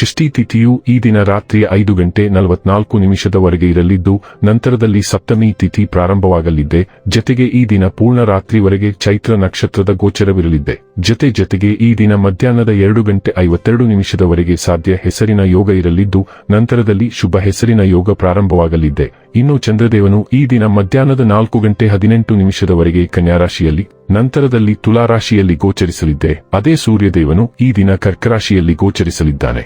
ಷಷ್ಠಿ ತಿಥಿಯು ಈ ದಿನ ರಾತ್ರಿ ಐದು ಗಂಟೆ ನಲವತ್ನಾಲ್ಕು ನಿಮಿಷದವರೆಗೆ ಇರಲಿದ್ದು, ನಂತರದಲ್ಲಿ ಸಪ್ತಮಿ ತಿಥಿ ಪ್ರಾರಂಭವಾಗಲಿದ್ದೆ ಜತೆಗೆ ಈ ದಿನ ಪೂರ್ಣ ರಾತ್ರಿವರೆಗೆ ಚೈತ್ರ ನಕ್ಷತ್ರದ ಗೋಚರವಿರಲಿದ್ದೆ ಜತೆ ಜತೆಗೆ ಈ ದಿನ ಮಧ್ಯಾಹ್ನದ ಎರಡು ಗಂಟೆ ಐವತ್ತೆರಡು ನಿಮಿಷದವರೆಗೆ ಸಾಧ್ಯ ಹೆಸರಿನ ಯೋಗ ಇರಲಿದ್ದು, ನಂತರದಲ್ಲಿ ಶುಭ ಹೆಸರಿನ ಯೋಗ ಪ್ರಾರಂಭವಾಗಲಿದ್ದೆ ಇನ್ನು ಚಂದ್ರದೇವನು ಈ ದಿನ ಮಧ್ಯಾಹ್ನದ ನಾಲ್ಕು ಗಂಟೆ ಹದಿನೆಂಟು ನಿಮಿಷದವರೆಗೆ ಕನ್ಯಾರಾಶಿಯಲ್ಲಿ, ನಂತರದಲ್ಲಿ ತುಲಾರಾಶಿಯಲ್ಲಿ ಗೋಚರಿಸಲಿದ್ದೆ ಅದೇ ಸೂರ್ಯದೇವನು ಈ ದಿನ ಕರ್ಕರಾಶಿಯಲ್ಲಿ ಗೋಚರಿಸಲಿದ್ದಾನೆ.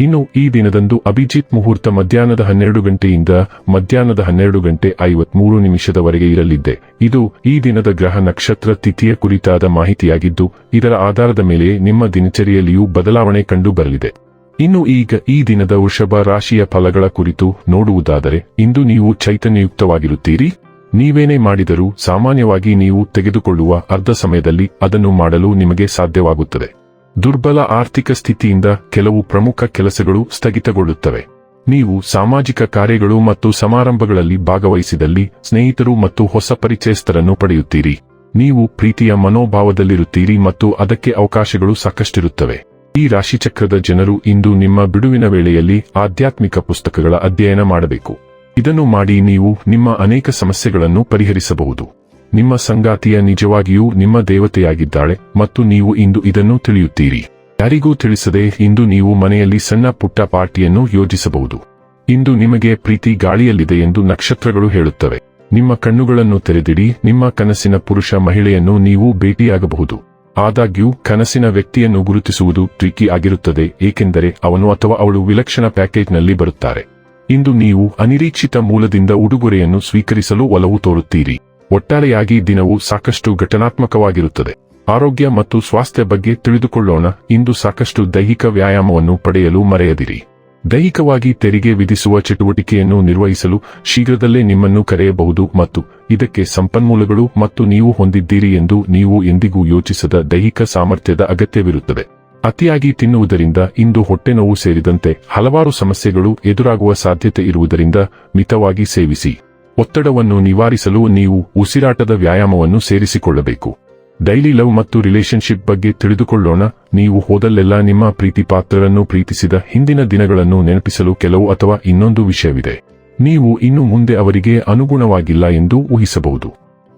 ಇನ್ನು ಈ ದಿನದಂದು ಅಭಿಜಿತ್ ಮುಹೂರ್ತ ಮಧ್ಯಾಹ್ನದ ಹನ್ನೆರಡು ಗಂಟೆಯಿಂದ ಮಧ್ಯಾಹ್ನದ ಹನ್ನೆರಡು ಗಂಟೆ ಐವತ್ಮೂರು ನಿಮಿಷದವರೆಗೆ ಇರಲಿದ್ದೆ ಇದು ಈ ದಿನದ ಗ್ರಹ ನಕ್ಷತ್ರ ತಿಥಿಯ ಕುರಿತಾದ ಮಾಹಿತಿಯಾಗಿದ್ದು, ಇದರ ಆಧಾರದ ಮೇಲೆ ನಿಮ್ಮ ದಿನಚರಿಯಲ್ಲಿಯೂ ಬದಲಾವಣೆ ಕಂಡು ಬರಲಿದೆ ಇನ್ನು ಈಗ ಈ ದಿನದ ವೃಷಭ ರಾಶಿಯ ಫಲಗಳ ಕುರಿತು ನೋಡುವುದಾದರೆ, ಇಂದು ನೀವು ಚೈತನ್ಯಯುಕ್ತವಾಗಿರುತ್ತೀರಿ. ನೀವೇನೇ ಮಾಡಿದರೂ ಸಾಮಾನ್ಯವಾಗಿ ನೀವು ತೆಗೆದುಕೊಳ್ಳುವ ಅರ್ಧ ಸಮಯದಲ್ಲಿ ಅದನ್ನು ಮಾಡಲು ನಿಮಗೆ ಸಾಧ್ಯವಾಗುತ್ತದೆ. ದುರ್ಬಲ ಆರ್ಥಿಕ ಸ್ಥಿತಿಯಿಂದ ಕೆಲವು ಪ್ರಮುಖ ಕೆಲಸಗಳು ಸ್ಥಗಿತಗೊಳ್ಳುತ್ತವೆ. ನೀವು ಸಾಮಾಜಿಕ ಕಾರ್ಯಗಳು ಮತ್ತು ಸಮಾರಂಭಗಳಲ್ಲಿ ಭಾಗವಹಿಸಿದಲ್ಲಿ ಸ್ನೇಹಿತರು ಮತ್ತು ಹೊಸ ಪರಿಚಯಸ್ಥರನ್ನು ಪಡೆಯುತ್ತೀರಿ. ನೀವು ಪ್ರೀತಿಯ ಮನೋಭಾವದಲ್ಲಿರುತ್ತೀರಿ ಮತ್ತು ಅದಕ್ಕೆ ಅವಕಾಶಗಳು ಸಾಕಷ್ಟಿರುತ್ತವೆ. ಈ ರಾಶಿಚಕ್ರದ ಜನರು ಇಂದು ನಿಮ್ಮ ಬಿಡುವಿನ ವೇಳೆಯಲ್ಲಿ ಆಧ್ಯಾತ್ಮಿಕ ಪುಸ್ತಕಗಳ ಅಧ್ಯಯನ ಮಾಡಬೇಕು. ಇದನ್ನು ಮಾಡಿ ನೀವು ನಿಮ್ಮ ಅನೇಕ ಸಮಸ್ಯೆಗಳನ್ನು ಪರಿಹರಿಸಬಹುದು. ನಿಮ್ಮ ಸಂಗಾತಿಯ ನಿಜವಾಗಿಯೂ ನಿಮ್ಮ ದೇವತೆಯಾಗಿದ್ದಾಳೆ ಮತ್ತು ನೀವು ಇಂದು ಇದನ್ನು ತಿಳಿಯುತ್ತೀರಿ. ಯಾರಿಗೂ ತಿಳಿಸದೆ ಇಂದು ನೀವು ಮನೆಯಲ್ಲಿ ಸಣ್ಣ ಪುಟ್ಟ ಪಾರ್ಟಿಯನ್ನು ಯೋಜಿಸಬಹುದು. ಇಂದು ನಿಮಗೆ ಪ್ರೀತಿ ಗಾಳಿಯಲ್ಲಿದೆ ಎಂದು ನಕ್ಷತ್ರಗಳು ಹೇಳುತ್ತವೆ. ನಿಮ್ಮ ಕಣ್ಣುಗಳನ್ನು ತೆರೆದಿಡಿ, ನಿಮ್ಮ ಕನಸಿನ ಪುರುಷ ಮಹಿಳೆಯನ್ನು ನೀವು ಭೇಟಿಯಾಗಬಹುದು. ಆದಾಗ್ಯೂ, ಕನಸಿನ ವ್ಯಕ್ತಿಯನ್ನು ಗುರುತಿಸುವುದು ಟ್ರಿಕಿ ಆಗಿರುತ್ತದೆ, ಏಕೆಂದರೆ ಅವನು ಅಥವಾ ಅವಳು ವಿಲಕ್ಷಣ ಪ್ಯಾಕೇಜ್ನಲ್ಲಿ ಬರುತ್ತಾರೆ. ಇಂದು ನೀವು ಅನಿರೀಕ್ಷಿತ ಮೂಲದಿಂದ ಉಡುಗೊರೆಯನ್ನು ಸ್ವೀಕರಿಸಲು ಒಲವು ತೋರುತ್ತೀರಿ. ಒಟ್ಟಾರೆಯಾಗಿ ದಿನವು ಸಾಕಷ್ಟು ಘಟನಾತ್ಮಕವಾಗಿರುತ್ತದೆ. ಆರೋಗ್ಯ ಮತ್ತು ಸ್ವಾಸ್ಥ್ಯ ಬಗ್ಗೆ ತಿಳಿದುಕೊಳ್ಳೋಣ. ಇಂದು ಸಾಕಷ್ಟು ದೈಹಿಕ ವ್ಯಾಯಾಮವನ್ನು ಪಡೆಯಲು ಮರೆಯದಿರಿ. ದೈಹಿಕವಾಗಿ ತೆರಿಗೆ ವಿಧಿಸುವ ಚಟುವಟಿಕೆಯನ್ನು ನಿರ್ವಹಿಸಲು ಶೀಘ್ರದಲ್ಲೇ ನಿಮ್ಮನ್ನು ಕರೆಯಬಹುದು ಮತ್ತು ಇದಕ್ಕೆ ಸಂಪನ್ಮೂಲಗಳು ಮತ್ತು ನೀವು ಹೊಂದಿದ್ದೀರಿ ಎಂದು ನೀವು ಎಂದಿಗೂ ಯೋಚಿಸದ ದೈಹಿಕ ಸಾಮರ್ಥ್ಯದ ಅಗತ್ಯವಿರುತ್ತದೆ. ಅತಿಯಾಗಿ ತಿನ್ನುವುದರಿಂದ ಇಂದು ಹೊಟ್ಟೆನೋವು ಸೇರಿದಂತೆ ಹಲವಾರು ಸಮಸ್ಯೆಗಳು ಎದುರಾಗುವ ಸಾಧ್ಯತೆ ಇರುವುದರಿಂದ ಮಿತವಾಗಿ ಸೇವಿಸಿ. ಒತ್ತಡವನ್ನು ನಿವಾರಿಸಲು ನೀವು ಉಸಿರಾಟದ ವ್ಯಾಯಾಮವನ್ನು ಸೇರಿಸಿಕೊಳ್ಳಬೇಕು. ಡೈಲಿ ಲವ್ ಮತ್ತು ರಿಲೇಶನ್ಶಿಪ್ ಬಗ್ಗೆ ತಿಳಿದುಕೊಳ್ಳೋಣ. ನೀವು ಹೋದಲ್ಲೆಲ್ಲ ನಿಮ್ಮ ಪ್ರೀತಿ ಪಾತ್ರರನ್ನು ಪ್ರೀತಿಸಿದ ಹಿಂದಿನ ದಿನಗಳನ್ನು ನೆನಪಿಸಲು ಕೆಲವು ಅಥವಾ ಇನ್ನೊಂದು ವಿಷಯವಿದೆ. ನೀವು ಇನ್ನು ಮುಂದೆ ಅವರಿಗೆ ಅನುಗುಣವಾಗಿಲ್ಲ ಎಂದು ಊಹಿಸಬಹುದು.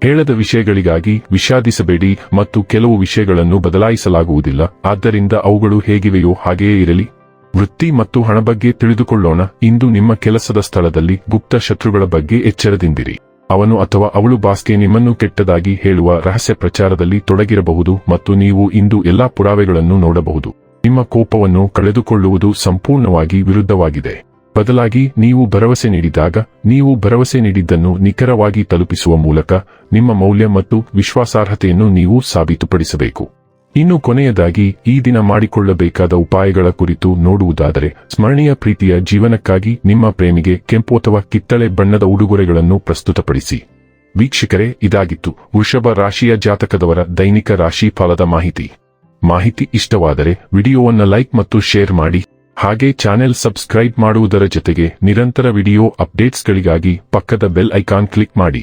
ಹೇಳದ ವಿಷಯಗಳಿಗಾಗಿ ವಿಷಾದಿಸಬೇಡಿ ಮತ್ತು ಕೆಲವು ವಿಷಯಗಳನ್ನು ಬದಲಾಯಿಸಲಾಗುವುದಿಲ್ಲ. ಆದ್ದರಿಂದ ಅವುಗಳು ಹೇಗಿವೆಯೋ ಹಾಗೆಯೇ ಇರಲಿ. ವೃತ್ತಿ ಮತ್ತು ಹಣ ಬಗ್ಗೆ ತಿಳಿದುಕೊಳ್ಳೋಣ. ಇಂದು ನಿಮ್ಮ ಕೆಲಸದ ಸ್ಥಳದಲ್ಲಿ ಗುಪ್ತ ಶತ್ರುಗಳ ಬಗ್ಗೆ ಎಚ್ಚರದಿಂದಿರಿ. ಅವನು ಅಥವಾ ಅವಳು ಬಾಸ್ಗೆ ನಿಮ್ಮನ್ನು ಕೆಟ್ಟದಾಗಿ ಹೇಳುವ ರಹಸ್ಯ ಪ್ರಚಾರದಲ್ಲಿ ತೊಡಗಿರಬಹುದು ಮತ್ತು ನೀವು ಇಂದು ಎಲ್ಲಾ ಪುರಾವೆಗಳನ್ನು ನೋಡಬಹುದು. ನಿಮ್ಮ ಕೋಪವನ್ನು ಕಳೆದುಕೊಳ್ಳುವುದು ಸಂಪೂರ್ಣವಾಗಿ ವಿರುದ್ಧವಾಗಿದೆ. ಬದಲಾಗಿ ನೀವು ಭರವಸೆ ನೀಡಿದಾಗ, ನೀವು ಭರವಸೆ ನೀಡಿದ್ದನ್ನು ನಿಖರವಾಗಿ ತಲುಪಿಸುವ ಮೂಲಕ ನಿಮ್ಮ ಮೌಲ್ಯ ಮತ್ತು ವಿಶ್ವಾಸಾರ್ಹತೆಯನ್ನು ನೀವು ಸಾಬೀತುಪಡಿಸಬೇಕು. ಇನ್ನು ಕೊನೆಯದಾಗಿ ಈ ದಿನ ಮಾಡಿಕೊಳ್ಳಬೇಕಾದ ಉಪಾಯಗಳ ಕುರಿತು ನೋಡುವುದಾದರೆ, ಸ್ಮರಣೀಯ ಪ್ರೀತಿಯ ಜೀವನಕ್ಕಾಗಿ ನಿಮ್ಮ ಪ್ರೇಮಿಗೆ ಕೆಂಪು ಅಥವಾ ಕಿತ್ತಳೆ ಬಣ್ಣದ ಉಡುಗೊರೆಗಳನ್ನು ಪ್ರಸ್ತುತಪಡಿಸಿ. ವೀಕ್ಷಕರೇ, ಇದಾಗಿತ್ತು ವೃಷಭ ರಾಶಿಯ ಜಾತಕದವರ ದೈನಿಕ ರಾಶಿ ಫಲದ ಮಾಹಿತಿ. ಮಾಹಿತಿ ಇಷ್ಟವಾದರೆ ವಿಡಿಯೋವನ್ನು ಲೈಕ್ ಮತ್ತು ಶೇರ್ ಮಾಡಿ, ಹಾಗೆ ಚಾನೆಲ್ ಸಬ್ಸ್ಕ್ರೈಬ್ ಮಾಡುವುದರ ಜೊತೆಗೆ ನಿರಂತರ ವಿಡಿಯೋ ಅಪ್ಡೇಟ್ಸ್ಗಳಿಗಾಗಿ ಪಕ್ಕದ ಬೆಲ್ ಐಕಾನ್ ಕ್ಲಿಕ್ ಮಾಡಿ.